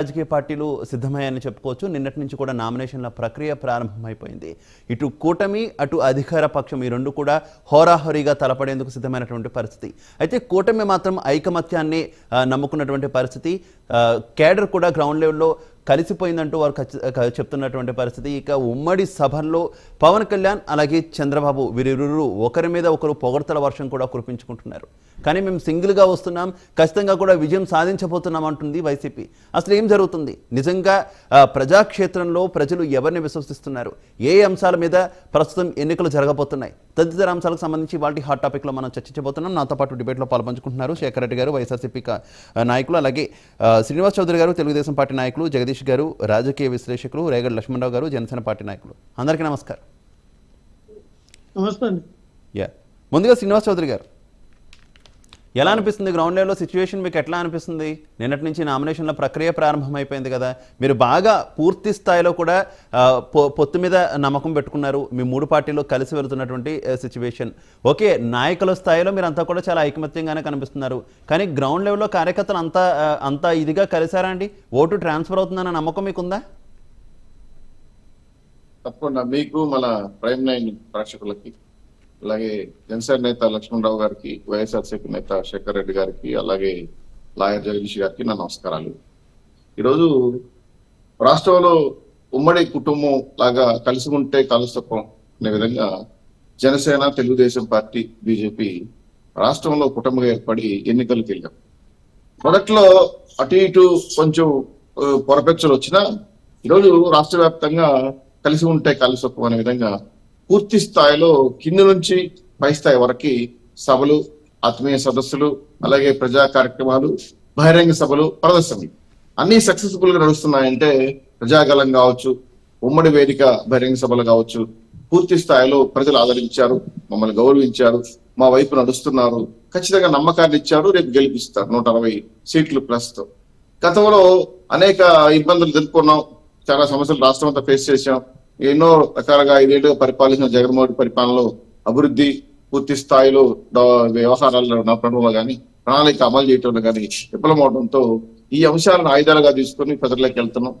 రాజకీయ పార్టీలు సిద్ధమయ్యాయని చెప్పుకోవచ్చు. నిన్నటి నుంచి కూడా నామినేషన్ల ప్రక్రియ ప్రారంభమైపోయింది. ఇటు కూటమి అటు అధికార పక్షం ఈ రెండు కూడా హోరాహోరీగా తలపడేందుకు సిద్ధమైనటువంటి పరిస్థితి. అయితే కూటమి మాత్రం ఐకమత్యాన్ని నమ్ముకున్నటువంటి పరిస్థితి. కేడర్ కూడా గ్రౌండ్ లెవెల్లో కలిసిపోయిందంటూ వారు చెప్తున్నటువంటి పరిస్థితి. ఇక ఉమ్మడి సభల్లో పవన్ కళ్యాణ్ అలాగే చంద్రబాబు వీరిరువురు ఒకరి మీద ఒకరు పొగడ్తల వర్షం కూడా కురిపించుకుంటున్నారు. కానీ మేము సింగిల్గా వస్తున్నాం. ఖచ్చితంగా కూడా విజయం సాధించబోతున్నాం అంటుంది వైసీపీ. అసలు ఏం జరుగుతుంది? నిజంగా ప్రజాక్షేత్రంలో ప్రజలు ఎవరిని విశ్వసిస్తున్నారు? ఏ అంశాల మీద ప్రస్తుతం ఎన్నికలు జరగబోతున్నాయి? తదితర అంశాలకు సంబంధించి వాటి హాట్ టాపిక్లో మనం చర్చించబోతున్నాం. నాతో పాటు డిబేట్లో పాల్పంచుకుంటున్నారు శేఖర్ రెడ్డి గారు వైఎస్ఆర్సీపీ నాయకులు అలాగే శ్రీనివాస్ చౌదరి గారు తెలుగుదేశం పార్టీ నాయకులు జగదీష్ గారు రాజకీయ విశ్లేషకులు రేగడ్ లక్ష్మణరావు గారు జనసేన పార్టీ నాయకులు. అందరికీ నమస్కారం. నమస్తే యా ముందుగా శ్రీనివాస్ చౌదరి గారు. ఎలా అనిపిస్తుంది గ్రౌండ్ లెవెల్లో సిచ్యువేషన్ మీకు ఎట్లా అనిపిస్తుంది? నిన్నటి నుంచి నామినేషన్ల ప్రక్రియ ప్రారంభమైపోయింది కదా. మీరు బాగా పూర్తి స్థాయిలో కూడా పొ- పొత్తు మీద నమ్మకం పెట్టుకున్నారు. మీ మూడు పార్టీలు కలిసి వెళ్తున్నటువంటి సిచ్యువేషన్ ఓకే నాయకుల స్థాయిలో మీరు అంతా కూడా చాలా ఐకమత్యంగానే కనిపిస్తున్నారు. కానీ గ్రౌండ్ లెవెల్లో కార్యకర్తలు అంతా అంతా ఇదిగా కలిసారా అండి? ఓటు ట్రాన్స్ఫర్ అవుతుందన్న నమ్మకం మీకుందా? తప్పకుండా. మీకు మన ప్రైమ్ నైన్ ప్రేక్షకులకి. అలాగే జనసేన నేత లక్ష్మణరావు గారికి వైఎస్ఆర్సీపీ నేత శేఖర్ రెడ్డి గారికి అలాగే లాయర్ జగదీష్ గారికి నా నమస్కారాలు. ఈరోజు రాష్ట్రంలో ఉమ్మడి కుటుంబం లాగా కలిసి ఉంటే కలుసత్వం అనే విధంగా జనసేన తెలుగుదేశం పార్టీ బీజేపీ రాష్ట్రంలో కుటుంబంగా ఏర్పడి ఎన్నికలకు వెళ్ళాం. మొదట్లో అటు ఇటు కొంచెం పొరపెచ్చలు వచ్చినా ఈరోజు రాష్ట్ర వ్యాప్తంగా కలిసి ఉంటే కలిసి అనే విధంగా పూర్తి స్థాయిలో కింది నుంచి పై స్థాయి వరకు సభలు ఆత్మీయ సదస్సులు అలాగే ప్రజా కార్యక్రమాలు బహిరంగ సభలు ప్రదర్శనలు. అన్ని సక్సెస్ఫుల్గా నడుస్తున్నాయంటే ప్రజాగలం కావచ్చు ఉమ్మడి వేదిక బహిరంగ సభలు కావచ్చు పూర్తి స్థాయిలో ప్రజలు ఆదరించారు మమ్మల్ని గౌరవించారు మా వైపు నడుస్తున్నారు ఖచ్చితంగా నమ్మకాన్ని ఇచ్చారు రేపు గెలిపిస్తారు నూట అరవై సీట్లు ప్లస్తో గతంలో అనేక ఇబ్బందులు ఎదుర్కొన్నాం చాలా సమస్యలు రాష్ట్రం అంతా ఫేస్ చేశాం. ఎన్నో రకాలుగా ఐదేళ్ళు పరిపాలించిన జగన్మోహన్ రెడ్డి పరిపాలనలో అభివృద్ధి పూర్తి స్థాయిలో వ్యవహారాల్లో నడపడంలో కానీ ప్రణాళిక అమలు చేయడంలో కానీ విఫలమవడంతో ఈ అంశాలను ఆయుధాలుగా తీసుకొని ప్రజల్లోకి వెళ్తున్నాం.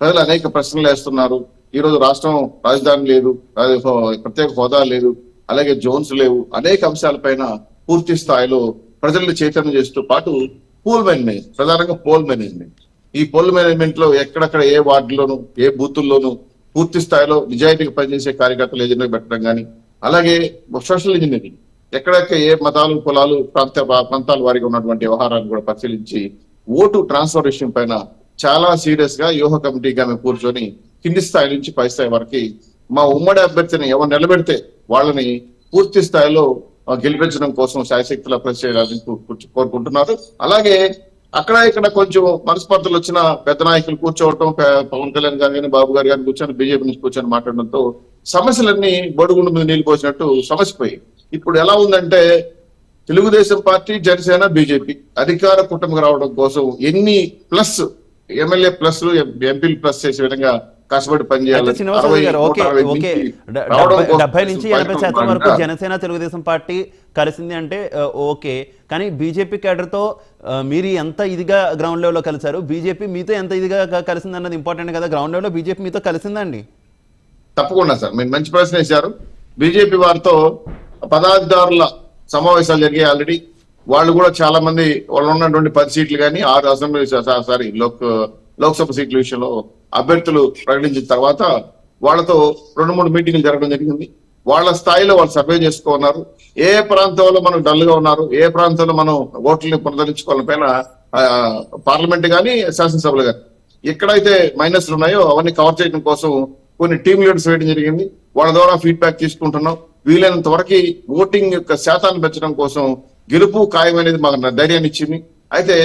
ప్రజలు అనేక ప్రశ్నలు వేస్తున్నారు. ఈ రోజు రాష్ట్రం రాజధాని లేదు ప్రత్యేక హోదా లేదు అలాగే జోన్స్ లేవు అనేక అంశాలపైన పూర్తి స్థాయిలో ప్రజల్ని చైతన్యం చేస్తూ పాటు పోల్ మేనేజ్మెంట్ ప్రధానంగా పోల్ మేనేజ్మెంట్. ఈ పోల్ మేనేజ్మెంట్లో ఎక్కడెక్కడ ఏ వార్డులోను ఏ బూతుల్లోనూ పూర్తి స్థాయిలో నిజాయితీగా పనిచేసే కార్యకర్తలు ఏజెంట్ పెట్టడం కానీ అలాగే సోషల్ ఇంజనీరింగ్. ఎక్కడెక్కడ ఏ మతాలు కులాలు ప్రాంత ప్రాంతాల వారికి ఉన్నటువంటి వ్యవహారాన్ని కూడా పరిశీలించి ఓటు ట్రాన్స్ఫర్ విషయం పైన చాలా సీరియస్గా యోహ కమిటీగా మేము కూర్చొని కింది స్థాయి నుంచి పై స్థాయి వరకు మా ఉమ్మడి అభ్యర్థిని ఎవరు నిలబెడితే వాళ్ళని పూర్తి స్థాయిలో గెలిపించడం కోసం శాయశక్తుల కృషి చేయాలని కోరుకుంటున్నారు. అలాగే అక్కడ ఇక్కడ కొంచెం మనస్పర్ధలు వచ్చిన పెద్ద నాయకులు కూర్చోవటం పవన్ కళ్యాణ్ గారు కానీ బాబు గారు కానీ కూర్చొని బీజేపీ నుంచి కూర్చొని మాట్లాడడంతో సమస్యలన్నీ బొడుగుండు మీద నీళ్ళు పోసినట్టు సమస్యపోయి. ఇప్పుడు ఎలా ఉందంటే తెలుగుదేశం పార్టీ జనసేన బీజేపీ అధికార కుటుంబం రావడం కోసం ఎన్ని ప్లస్ ఎమ్మెల్యే ప్లస్ ఎంపీలు ప్లస్ చేసే విధంగా కష్టపడి నుంచి డెబ్బై- ఎనభై శాతం వరకు జనసేన తెలుగుదేశం పార్టీ కలిసింది అంటే ఓకే. కానీ బీజేపీ ఆ, మీరు ఎంత ఇదిగా గ్రౌండ్ లెవెల్లో కలిశారు బీజేపీ మీతో ఎంత ఇదిగా కలిసింది అన్నది ఇంపార్టెంట్ కదా? గ్రౌండ్ లెవెల్లో బీజేపీ మీతో కలిసిందండి తప్పకుండా సార్. మీరు మంచి ప్రశ్న వేశారు. బీజేపీ వారితో పదాధికారుల సమావేశాలు జరిగాయి ఆల్రెడీ వాళ్ళు కూడా చాలా మంది వాళ్ళు ఉన్నటువంటి పది సీట్లు కానీ ఆరు అసెంబ్లీ సారీ లోక్ లోక్సభ సీట్ల విషయంలో అభ్యర్థులు ప్రకటించిన తర్వాత వాళ్ళతో రెండు మూడు మీటింగ్లు జరగడం జరిగింది. వాళ్ళ స్థాయిలో వాళ్ళు సర్వే చేసుకున్నారు. ఏ ప్రాంతంలో మనం డల్గా ఉన్నారు ఏ ప్రాంతంలో మనం ఓట్లని పునరుద్ధరించుకోవాలని పైన పార్లమెంట్ కానీ శాసనసభలు కానీ ఎక్కడైతే మైనస్లు ఉన్నాయో అవన్నీ కవర్ చేయడం కోసం కొన్ని టీమ్ లీడర్స్ వేయడం జరిగింది. వాళ్ళ ద్వారా ఫీడ్బ్యాక్ తీసుకుంటున్నాం. వీలైనంత వరకు ఓటింగ్ యొక్క శాతాన్ని పెంచడం కోసం గెలుపు ఖాయం అనేది మాకు ధైర్యాన్ని ఇచ్చింది. అయితే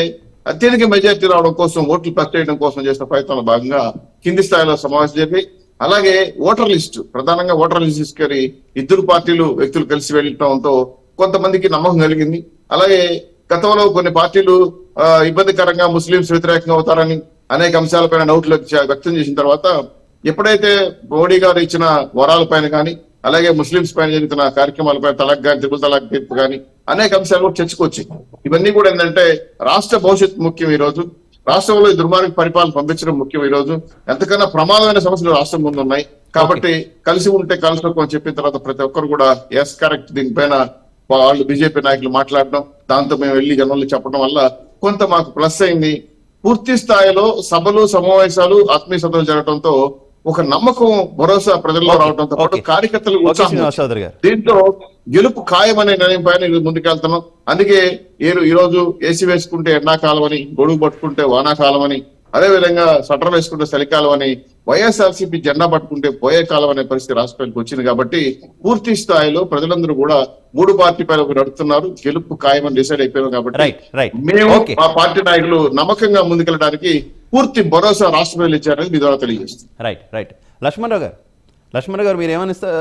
అత్యధిక మెజార్టీ రావడం కోసం ఓట్లు చేయడం కోసం చేసిన ప్రయత్నంలో భాగంగా కింది స్థాయిలో సమావేశం జరిపి అలాగే ఓటర్ లిస్ట్ ప్రధానంగా ఓటర్ లిస్ట్ తీసుకొని ఇద్దరు పార్టీలు వ్యక్తులు కలిసి వెళ్ళటంతో కొంతమందికి నమ్మకం కలిగింది. అలాగే గతంలో కొన్ని పార్టీలు ఇబ్బందికరంగా ముస్లింస్ వ్యతిరేకంగా అవుతారని అనేక అంశాలపైన డౌట్లు వ్యక్తం చేసిన తర్వాత ఎప్పుడైతే మోడీ గారు ఇచ్చిన వరాల పైన కానీ అలాగే ముస్లింస్ పైన జరుగుతున్న కార్యక్రమాలపై తలాక్ కానీ త్రిపుల్ తలాక్ తీర్పు కానీ అనేక అంశాలు కూడా చర్చకొచ్చాయి. ఇవన్నీ కూడా ఏంటంటే రాష్ట్ర భవిష్యత్తు ముఖ్యం ఈ రోజు రాష్ట్రంలో ఈ దుర్మార్గ పరిపాలన పంపించడం ముఖ్యం ఈ రోజు ఎంతకన్నా ప్రమాదమైన సమస్యలు రాష్ట్రం ముందు ఉన్నాయి. కాబట్టి కలిసి ఉంటే కలిసి అని చెప్పిన తర్వాత ప్రతి ఒక్కరు కూడా ఎస్ కరెక్ట్ దీనిపైన వాళ్ళు బీజేపీ నాయకులు మాట్లాడడం దాంతో మేము వెళ్ళి జనంలో చెప్పడం వల్ల కొంత మాకు ప్లస్ అయింది. పూర్తి స్థాయిలో సభలు సమావేశాలు ఆత్మీయ సభలు జరగడంతో ఒక నమ్మకం భరోసా ప్రజల్లో రావడంతో పాటు గారు. దీంతో గెలుపు ఖాయమనే నిర్ణయం పైన ముందుకెళ్తున్నాం. అందుకే ఈ రోజు ఏసీ వేసుకుంటే ఎండాకాలం అని గొడుగు పట్టుకుంటే వానాకాలం అని అదే విధంగా స్వటర్ వేసుకుంటే చలికాలం అని వైఎస్ఆర్సీపీ జెండా పట్టుకుంటే పోయే కాలం అనే పరిస్థితి రాష్ట్రానికి వచ్చింది కాబట్టి పూర్తి స్థాయిలో ప్రజలందరూ కూడా మూడు పార్టీ పైన నడుస్తున్నారు గెలుపు ఖాయమని డిసైడ్ అయిపోయాం కాబట్టి మేము మా పార్టీ నాయకులు నమ్మకంగా ముందుకెళ్ళడానికి పూర్తి భరోసా రాష్ట్ర ప్రజలు ఇచ్చారని మీ ద్వారా తెలియజేస్తుంది రైట్ రైట్ లక్ష్మణరావు గారు లక్ష్మణరావు గారు మీరు ఏమనిస్తా